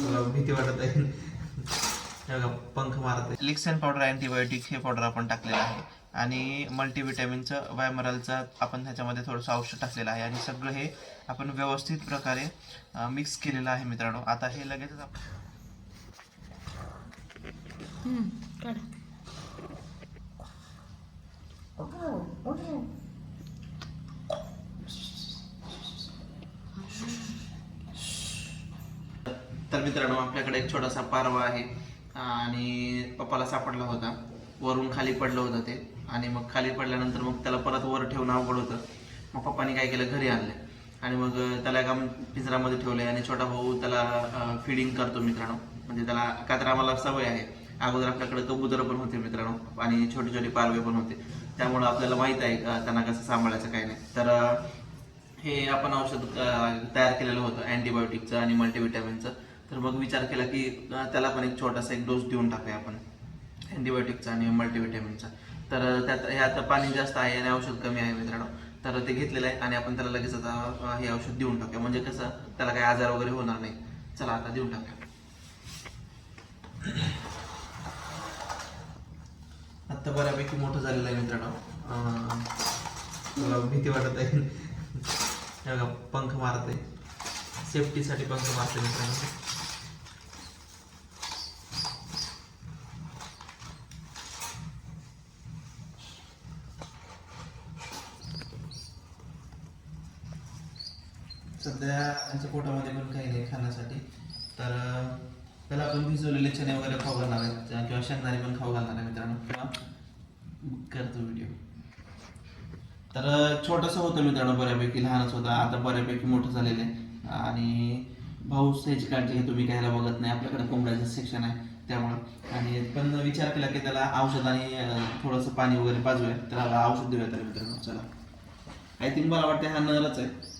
मला भीती वाटत आहे. हे पंख मारत आहे. लिक्सेन पावडर अँटीबायोटिक हे पावडर आपण टाकलेलं आहे. आणि मल्टीव्हिटॅमिनचं वायमरलचं आपण ह्याच्यामध्ये थोडंसं औषध टाकलेलं आहे. आणि सगळं हे आपण व्यवस्थित प्रकारे मिक्स केलेलं आहे मित्रांनो. आता हे लगेचच आपण मित्रांनो आपल्याकडे एक छोटासा पारवा आहे. आणि पप्पाला सापडला होता. वरून खाली पडलं होतं ते. आणि मग खाली पडल्यानंतर मग त्याला परत वर ठेवणं अवघड होतं. मग पप्पानी काय केलं? घरी आणलं. आणि मग त्याला एका पिंजरामध्ये ठेवलं आणि छोटा भाऊ त्याला फिडिंग करतो मित्रांनो. म्हणजे त्याला का तर आम्हाला सवय आहे. अगोदर आपल्याकडे कबूतर पण होते मित्रांनो. आणि छोटे छोटे पारवे पण होते. त्यामुळं आपल्याला माहीत आहे का त्यांना कसं सांभाळायचं काय नाही. तर हे आपण औषध तयार केलेलं होतं. अँटीबायोटिकचं आणि मल्टीव्हिटॅमिनचं तर मग विचार केला की त्याला पण एक छोटासा एक डोस देऊन टाकूया आपण. अँटीबायोटिकचा आणि मल्टीव्हिटॅमिनचा तर त्यात त्यात ह्यात पाणी जास्त आहे आणि औषध कमी आहे मित्रांनो. तर ते घेतलेलं आहे आणि आपण त्याला लगेच आता हे औषध देऊन टाकूया. म्हणजे कसं त्याला काही आजार वगैरे होणार नाही. चला आता देऊन टाकूया. आत्ता बऱ्यापैकी मोठं झालेलं आहे मित्रांनो. मला भीती वाटत आहे. पंख मारत पंख मारते सेफ्टीसाठी पंख मारते मित्रांनो. सध्या आमच्या पोटामध्ये पण काही नाही खाण्यासाठी. तर त्याला आपण भिजवलेले चणे वगैरे खाऊ घालणार आहेत किंवा शेंगदाणे पण खाऊ घालणार आहे मित्रांनो. किंवा करतो व्हिडिओ तर छोटंसं होतं मित्रांनो बऱ्यापैकी लहानच होता आता बऱ्यापैकी मोठं झालेलं आहे. आणि भाऊ ह्याची काळजी घेतो मी कायला बघत नाही आपल्याकडे कोंबड्याचं सेक्शन आहे त्यामुळं. आणि पण विचार केला की त्याला औषध आणि थोडंसं पाणी वगैरे पाजूया. त्याला औषध देऊया त्याला मित्रांनो चला. आय थिंक मला वाटतं हा नरच आहे.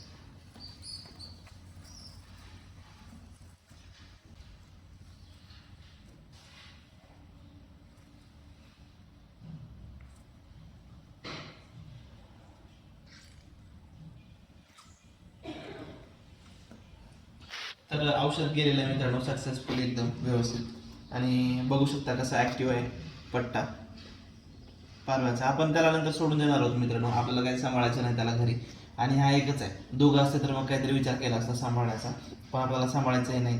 तर औषध गेलेलं आहे मित्रांनो सक्सेसफुल एकदम व्यवस्थित. आणि बघू शकता कसं ॲक्टिव्ह आहे पट्टा. पारव्याचा. आपण त्याला नंतर सोडून देणार आहोत मित्रांनो. आपल्याला काही सांभाळायचं नाही त्याला घरी. आणि हा एकच आहे. दोघं असते तर मग काहीतरी विचार केला असता सांभाळायचा पण आपल्याला सांभाळायचंही नाही.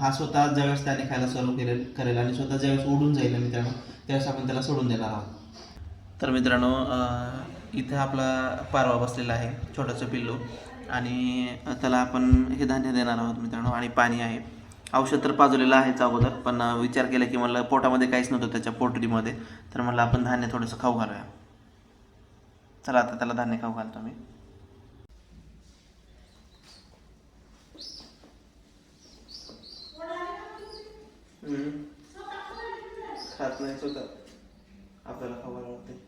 हा स्वतः ज्यावेळेस त्याने खायला चालू केले करेल आणि स्वतः ज्यावेळेस उडून जाईल मित्रांनो त्यावेळेस आपण त्याला सोडून देणार आहोत. तर मित्रांनो इथं आपला पारवा बसलेला आहे छोटासा पिल्लू. आणि त्याला आपण हे धान्य देणार आहोत मित्रांनो. आणि पाणी आहे. औषध तर पाजवलेलं आहेच अगोदर पण विचार केला की मला पोटामध्ये काहीच नव्हतं त्याच्या पोटरीमध्ये. तर म्हणलं आपण धान्य थोडंसं खाऊ घालूया. चला आता त्याला धान्य खाऊ घालतो मी. खात नाही स्वतः आपल्याला खाऊ घालावं लागते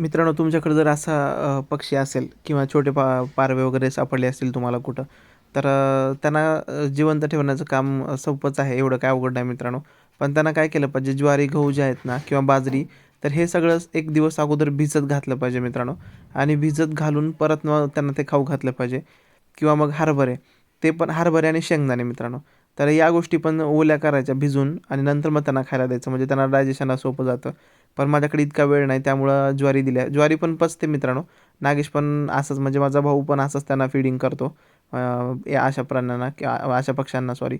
मित्रांनो तुमच्याकडे जर असा पक्षी असेल किंवा छोटे पा पारवे वगैरे सापडले असतील तुम्हाला कुठं तर त्यांना जिवंत ठेवण्याचं काम सोपंच आहे. एवढं काय अवघड नाही मित्रांनो. पण त्यांना काय केलं पाहिजे ज्वारी गहू जे आहेत ना किंवा बाजरी तर हे सगळं एक दिवस अगोदर भिजत घातलं पाहिजे मित्रांनो. आणि भिजत घालून परत मग त्यांना ते खाऊ घातलं पाहिजे. किंवा मग हरभरे ते पण हरभरे आणि शेंगदाणे मित्रांनो. तर या गोष्टी पण ओल्या करायच्या भिजून आणि नंतर मग त्यांना खायला द्यायचं. म्हणजे त्यांना डायजेशनला सोपं जातं. पण माझ्याकडे इतका वेळ नाही त्यामुळं ज्वारी दिल्या. ज्वारी पण पचते मित्रांनो. नागेश पण असंच म्हणजे माझा भाऊ पण असंच त्यांना फिडिंग करतो. या अशा प्राण्यांना किंवा अशा पक्ष्यांना सॉरी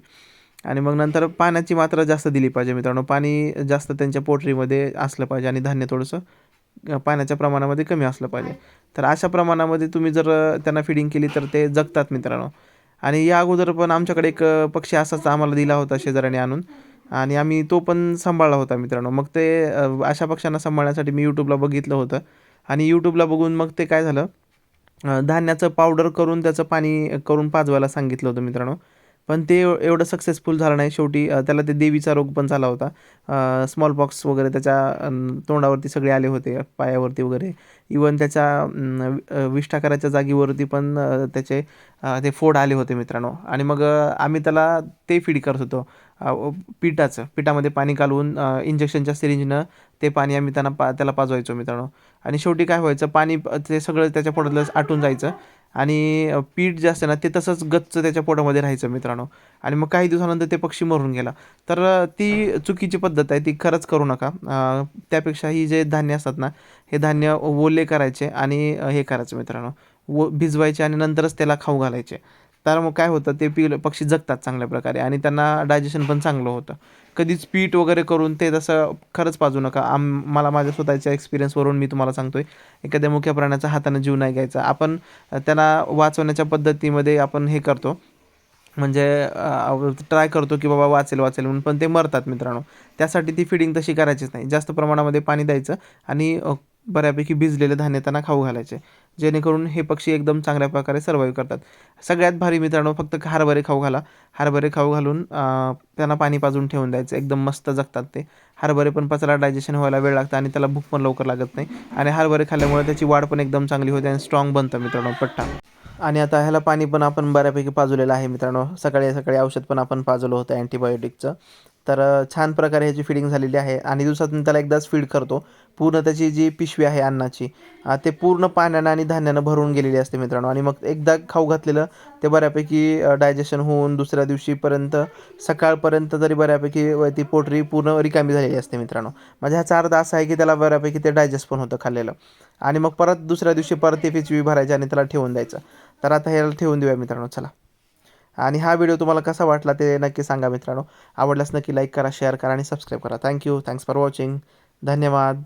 आणि मग नंतर पाण्याची मात्रा जास्त दिली पाहिजे मित्रांनो. पाणी जास्त त्यांच्या पोटरीमध्ये असलं पाहिजे आणि धान्य थोडंसं पाण्याच्या प्रमाणामध्ये कमी असलं पाहिजे. तर अशा प्रमाणामध्ये तुम्ही जर त्यांना फिडिंग केली तर ते जगतात मित्रांनो. आणि या अगोदर पण आमच्याकडे एक पक्षी असाच आम्हाला दिला होता शेजाऱ्याने आणून. आणि आम्ही तो पण सांभाळला होता मित्रांनो. मग ते अशा पक्ष्यांना सांभाळण्यासाठी मी यूट्यूबला बघितलं होतं. आणि यूट्यूबला बघून मग ते काय झालं धान्याचं पावडर करून त्याचं पाणी करून पाजवायला सांगितलं होतं मित्रांनो. पण ते एवढं सक्सेसफुल झालं नाही. शेवटी त्याला ते देवीचा रोग पण झाला होता. स्मॉल पॉक्स वगैरे त्याच्या तोंडावरती सगळे आले होते पायावरती वगैरे. इवन त्याच्या विष्ठाकाराच्या जागेवरती पण त्याचे ते फोड आले होते मित्रांनो. आणि मग आम्ही त्याला ते फीड करत होतो. पिठाचं. पिठामध्ये पाणी कालवून इंजेक्शनच्या सिरिंजनं ते पाणी आम्ही त्यांना पा त्याला पाजवायचो मित्रांनो. आणि शेवटी काय व्हायचं पाणी ते सगळं त्याच्या पोटातलं आटून जायचं. आणि पीठ जे असतं ना ते तसंच गच्च त्याच्या पोटामध्ये राहायचं मित्रांनो. आणि मग काही दिवसानंतर ते पक्षी मरून गेला. तर ती चुकीची पद्धत आहे ती खरंच करू नका. त्यापेक्षा ही जे धान्य असतात ना हे धान्य ओले करायचे आणि हे करायचं मित्रांनो. व भिजवायचे आणि नंतरच त्याला खाऊ घालायचे. तर मग काय होतं ते पी पक्षी जगतात चांगल्या प्रकारे आणि त्यांना डायजेशन पण चांगलं होतं. कधीच पीठ वगैरे करून ते तसं खरंच पाजू नका. आम मला माझ्या स्वतःच्या एक्सपिरियन्सवरून मी तुम्हाला सांगतोय. एखाद्या मुख्या प्राण्याचा हातानं जीव नाही घ्यायचा. आपण त्याला त्यांना वाचवण्याच्या पद्धतीमध्ये आपण हे करतो. म्हणजे ट्राय करतो की बाबा वाचेल वाचेल म्हणून. पण ते मरतात मित्रांनो. त्यासाठी ती फिडिंग तशी करायचीच नाही. जास्त प्रमाणामध्ये पाणी द्यायचं आणि बऱ्यापैकी भिजलेले धान्य त्यांना खाऊ घालायचे. जेणेकरून हे पक्षी एकदम चांगल्या प्रकारे सर्वाईव्ह करतात. सगळ्यात भारी मित्रांनो फक्त हरभरे खाऊ घाला. हरभरे खाऊ घालून त्यांना पाणी पाजून ठेवून द्यायचं. एकदम मस्त जगतात ते. हरभरे पण पचरा डायजेशन व्हायला वेळ लागतं आणि त्याला भूक पण लवकर लागत नाही. आणि हरभरे खाल्ल्यामुळे त्याची वाढ पण एकदम चांगली होते आणि स्ट्रॉंग बनतं मित्रांनो पट्टा. आणि आता ह्याला पाणी पण आपण बऱ्यापैकी पाजवलेलं आहे मित्रांनो. सकाळी सकाळी औषध पण आपण पाजवलं होतं अँटीबायोटिकचं तर छान प्रकारे ह्याची फिडिंग झालेली आहे आणि दिवसातून त्याला एकदाच फीड करतो. पूर्ण त्याची जी पिशवी आहे अन्नाची ते पूर्ण पाण्यानं आणि धान्यानं भरून गेलेली असते मित्रांनो. आणि मग एकदा खाऊ घातलेलं ते बऱ्यापैकी डायजेशन होऊन दुसऱ्या दिवशीपर्यंत सकाळपर्यंत तरी बऱ्यापैकी व ती पोटरी पूर्ण रिकामी झालेली असते मित्रांनो. म्हणजे ह्याचा अर्थ असा आहे की त्याला बऱ्यापैकी ते डायजेस्ट पण होतं खाल्लेलं. आणि मग परत दुसऱ्या दिवशी परत ती पिशवी भरायची आणि त्याला ठेवून द्यायचं. तर आता ह्याला ठेवून देऊया मित्रांनो चला. आणि हा व्हिडिओ तुम्हाला कसा वाटला ते नक्की सांगा मित्रांनो. आवडल्यास नक्की लाईक करा शेअर करा आणि सबस्क्राईब करा. थँक्यू थँक्स फॉर वॉचिंग धन्यवाद.